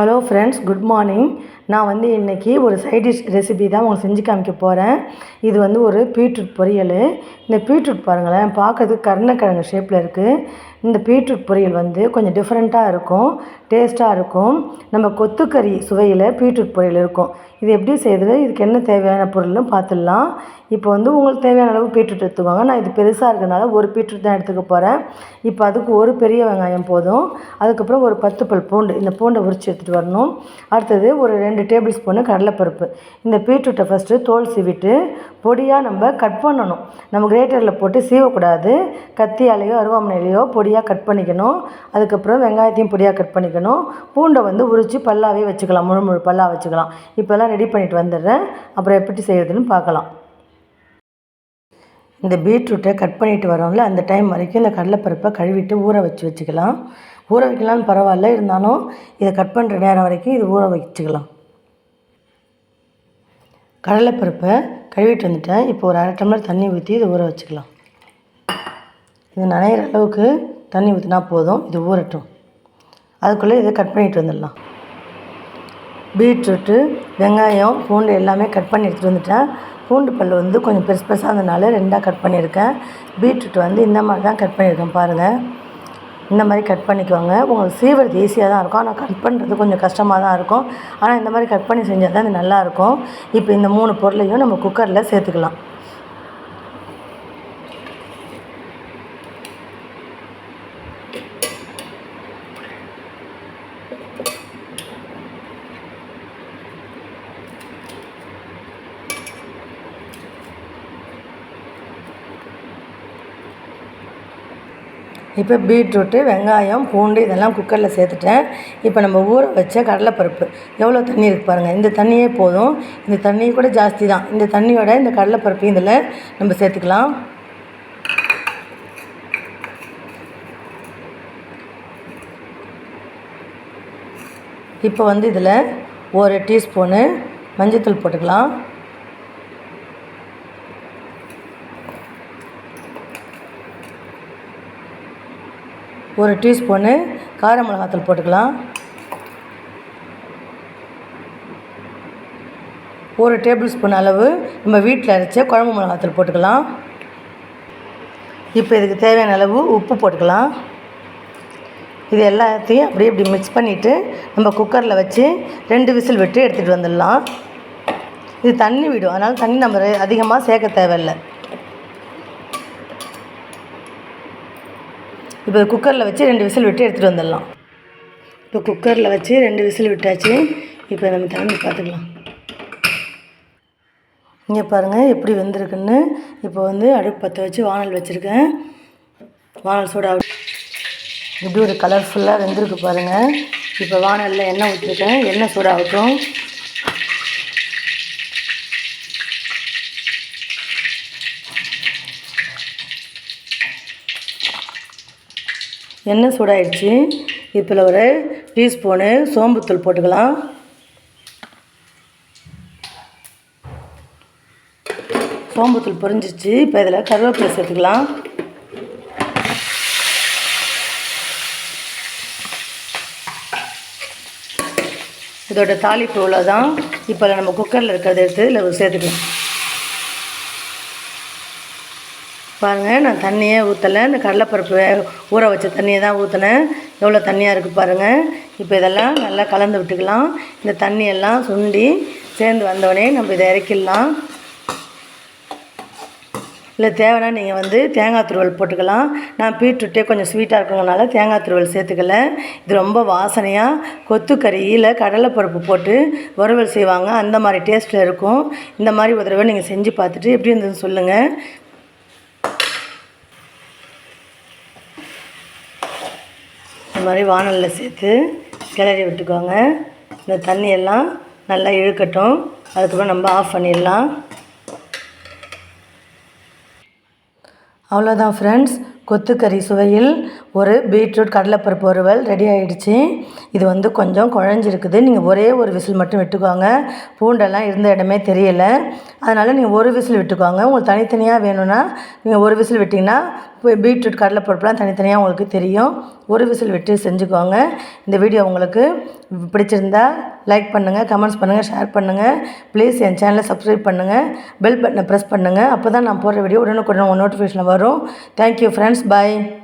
Hello friends good morning நான் வந்து இன்றைக்கி ஒரு சைட் டிஷ் ரெசிபி தான் உங்களுக்கு செஞ்சு காமிக்க போகிறேன் இது வந்து ஒரு பீட்ரூட் பொரியல். இந்த பீட்ரூட் பாருங்களேன் பார்க்கறதுக்கு கருணக்கிழங்கு ஷேப்பில் இருக்குது இந்த பீட்ரூட் பொரியல் வந்து கொஞ்சம் டிஃப்ரெண்ட்டாக இருக்கும் டேஸ்ட்டாக இருக்கும். நம்ம கொத்துக்கறி சுவையில் பீட்ரூட் பொரியல் இருக்கும். இது எப்படி செய்யுது இதுக்கு என்ன தேவையான பொருள்னு பார்த்துடலாம். இப்போ வந்து உங்களுக்கு தேவையான அளவு பீட்ரூட் எடுத்துக்கோங்க. நான் இது பெருசாக இருக்கிறனால ஒரு பீட்ரூட் தான் எடுத்துக்க போகிறேன் இப்போ அதுக்கு ஒரு பெரிய வெங்காயம் போதும். அதுக்கப்புறம் ஒரு பத்து பல் பூண்டு இந்த பூண்டை உரிச்சு எடுத்துகிட்டு வரணும். அடுத்தது ஒரு ரெண்டு டேபிள் ஸ்பூனு கடலைப்பருப்பு. இந்த பீட்ரூட்டை ஃபஸ்ட்டு தோல் சீவிட்டு பொடியாக நம்ம கட் பண்ணணும். நம்ம கிரேட்டரில் போட்டு சீவக்கூடாது. கத்தியாலேயோ அருவாமனையிலையோ பொடியாக கட் பண்ணிக்கணும். அதுக்கப்புறம் வெங்காயத்தையும் பொடியாக கட் பண்ணிக்கணும். பூண்டை வந்து உரித்து பல்லாவே வச்சுக்கலாம். முழு முழு பல்லாக வச்சுக்கலாம். இப்போல்லாம் ரெடி பண்ணிட்டு வந்துடுறேன். அப்புறம் எப்படி செய்யறதுன்னு பார்க்கலாம். இந்த பீட்ரூட்டை கட் பண்ணிட்டு வரோம்ல அந்த டைம் வரைக்கும் இந்த கடலைப்பருப்பை கழுவிட்டு ஊற வச்சு வச்சுக்கலாம். ஊற வைக்கலாம்னு பரவாயில்ல இருந்தாலும் இதை கட் பண்ணுற நேரம் வரைக்கும் இது ஊற வச்சுக்கலாம். கடலைப்பருப்பை கழுவிட்டு வந்துட்டேன். இப்போ ஒரு அரை டம்ளர் தண்ணி ஊற்றி இதை ஊற வச்சுக்கலாம். இது நனையிற அளவுக்கு தண்ணி ஊற்றினா போதும் இது ஊறட்டும். அதுக்குள்ளே இதை கட் பண்ணிட்டு வந்துடலாம். பீட்ரூட்டு வெங்காயம் பூண்டு எல்லாமே கட் பண்ணி எடுத்துகிட்டு வந்துட்டேன். பூண்டு பல் வந்து கொஞ்சம் பெருசு பெருசாக இருந்தனால ரெண்டாக கட் பண்ணியிருக்கேன். பீட்ரூட் வந்து இந்த மாதிரி தான் கட் பண்ணியிருக்கேன் பாருங்கள் இந்த மாதிரி கட் பண்ணிக்குவாங்க உங்களுக்கு சீவுறது ஈஸியாக தான் இருக்கும். ஆனால் கட் பண்ணுறது கொஞ்சம் கஷ்டமாக தான் இருக்கும். ஆனால் இந்த மாதிரி கட் பண்ணி செஞ்சால் தான் இது நல்லாயிருக்கும் இப்போ இந்த மூணு பொருளையும் நம்ம குக்கரில் சேர்த்துக்கலாம். இப்போ பீட்ரூட்டு வெங்காயம் பூண்டு இதெல்லாம் குக்கரில் சேர்த்துட்டேன். இப்போ நம்ம ஊற வச்ச கடலைப்பருப்பு. எவ்வளோ தண்ணி இருக்குது பாருங்கள் இந்த தண்ணியே போதும். இந்த தண்ணி கூட ஜாஸ்தி தான். இந்த தண்ணியோட இந்த கடலைப்பருப்பையும் இதில் நம்ம சேர்த்துக்கலாம். இப்போ வந்து இதில் ஒரு டீஸ்பூனு மஞ்சத்தூள் போட்டுக்கலாம். ஒரு டீஸ்பூனு கார மிளகாத்தூள் போட்டுக்கலாம். ஒரு டேபிள் ஸ்பூன் அளவு நம்ம வீட்டில் அரைச்ச குழம்பு மிளகாத்தூள் போட்டுக்கலாம். இப்போ இதுக்கு தேவையான அளவு உப்பு போட்டுக்கலாம். இது எல்லாத்தையும் அப்படியே இப்படி மிக்ஸ் பண்ணிவிட்டு நம்ம குக்கரில் வச்சு ரெண்டு விசில் விட்டு எடுத்துகிட்டு வந்துடலாம். இது தண்ணி விடும். அதனால் தண்ணி நம்ம அதிகமாக சேர்க்க தேவையில்லை. இப்போ குக்கரில் வச்சு ரெண்டு விசில் விட்டு எடுத்துகிட்டு வந்துடலாம். இப்போ குக்கரில் வச்சு ரெண்டு விசில் விட்டாச்சு. இப்போ நம்ம திறந்து பார்த்துக்கலாம். இங்கே பாருங்கள் எப்படி வெந்திருக்குன்னு. இப்போ வந்து அடுப்பு பற்ற வச்சு வானல் வச்சுருக்கேன். வானல் சூடாக இப்படி ஒரு கலர்ஃபுல்லாக வெந்திருக்கு பாருங்கள் இப்போ வானலில் எண்ணெய் ஊற்றிருக்கேன் எண்ணெய் சூடாகட்டும். எண்ணெய் சூடாயிடுச்சு. இதில் ஒரு டீஸ்பூனு சோம்புத்தூள் போட்டுக்கலாம். சோம்புத்தூள் பொரிஞ்சிச்சு. இப்போ இதில் கருவேப்பிலை சேர்த்துக்கலாம். இதோட தாளிப்பு இவ்வளோதான். இப்போ நம்ம குக்கரில் இருக்கிறத எடுத்து இதில் சேர்த்துக்கலாம். பாருங்கள் நான் தண்ணியே ஊற்றலை இந்த கடலைப்பருப்பு ஊற வச்ச தண்ணியை தான் ஊற்றினேன் எவ்வளோ தண்ணியாக இருக்குது பாருங்கள் இப்போ இதெல்லாம் நல்லா கலந்து விட்டுக்கலாம். இந்த தண்ணியெல்லாம் சுண்டி சேர்ந்து வந்தோடனே நம்ம இதை இறக்கிடலாம். இல்லை தேவைன்னா நீங்கள் வந்து தேங்காய் துருவல் போட்டுக்கலாம். நான் பீட்ரூட்டே கொஞ்சம் ஸ்வீட்டாக இருக்கிறதுனால தேங்காய் துருவல் சேர்த்துக்கல. இது ரொம்ப வாசனையாக கொத்துக்கறியில் கடலைப்பருப்பு போட்டு வறுவல் செய்வாங்க. அந்த மாதிரி டேஸ்ட்டில் இருக்கும். இந்த மாதிரி ஒரு தடவை நீங்கள் செஞ்சு பார்த்துட்டு எப்படி இருந்ததுன்னு சொல்லுங்கள் இந்த மாதிரி வானலில் சேர்த்து கிளறி விட்டுக்கோங்க. இந்த தண்ணியெல்லாம் நல்லா இழுக்கட்டும். அதுக்கப்புறம் நம்ம ஆஃப் பண்ணிடலாம். அவ்வளோதான் ஃப்ரெண்ட்ஸ் கொத்துக்கறி சுவையில் ஒரு பீட்ரூட் கடலைப்பருப்பு வறுவல் ரெடி ஆகிடுச்சு இது வந்து கொஞ்சம் குழஞ்சிருக்குது. நீங்கள் ஒரே ஒரு விசில் மட்டும் விட்டுக்கோங்க. பூண்டெல்லாம் இருந்த இடமே தெரியலை. அதனால் நீங்கள் ஒரு விசில் விட்டுக்கோங்க. உங்களுக்கு தனித்தனியாக வேணும்னா நீங்கள் ஒரு விசில் விட்டிங்கன்னா பீட்ரூட் கடலைப்பருப்புலாம் தனித்தனியாக உங்களுக்கு தெரியும். ஒரு விசில் விட்டு செஞ்சுக்கோங்க. இந்த வீடியோ உங்களுக்கு பிடிச்சிருந்தா லைக் பண்ணுங்கள் கமெண்ட்ஸ் பண்ணுங்கள் ஷேர் பண்ணுங்கள் ப்ளீஸ் என் சேனலை சப்ஸ்கிரைப் பண்ணுங்கள் பெல் பட்டனை ப்ரெஸ் பண்ணுங்கள் அப்போ தான் நான் போடுற வீடியோ உடனுக்குடன் உங்கள் நோட்டிஃபிகேஷன் வரும். Thank you friends friends bye